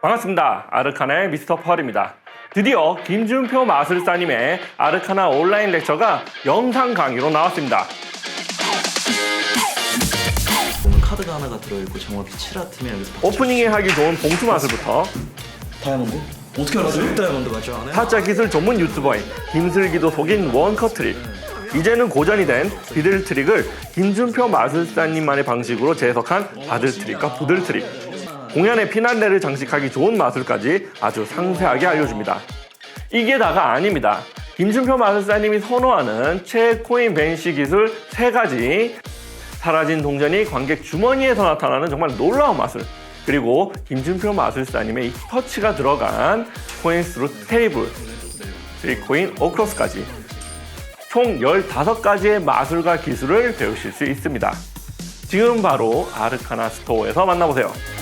반갑습니다. 아르카나의 미스터 펄입니다. 드디어 김준표 마술사님의 아르카나 온라인 렉처가 영상 강의로 나왔습니다. 보면 카드가 하나가 들어있고 정확히 7아트면 여기서 오프닝에 하기 좋은 봉투 마술부터 다이아몬드? 어떻게 알았어요? 다이아몬드 맞죠? 안 해? 타짜 기술 전문 유튜버인 김슬기도 속인 원컷 트릭. 이제는 고전이 된 비들 트릭을 김준표 마술사님만의 방식으로 재해석한 바들 트릭과 부들 트릭. 공연의 피날레를 장식하기 좋은 마술까지 아주 상세하게 알려줍니다. 이게 다가 아닙니다. 김준표 마술사님이 선호하는 최 코인 벤시 기술 세가지 사라진 동전이 관객 주머니에서 나타나는 정말 놀라운 마술 그리고 김준표 마술사님의 이 터치가 들어간 코인 스루 테이블 3코인 오크로스까지 총 15가지의 마술과 기술을 배우실 수 있습니다. 지금 바로 아르카나 스토어에서 만나보세요.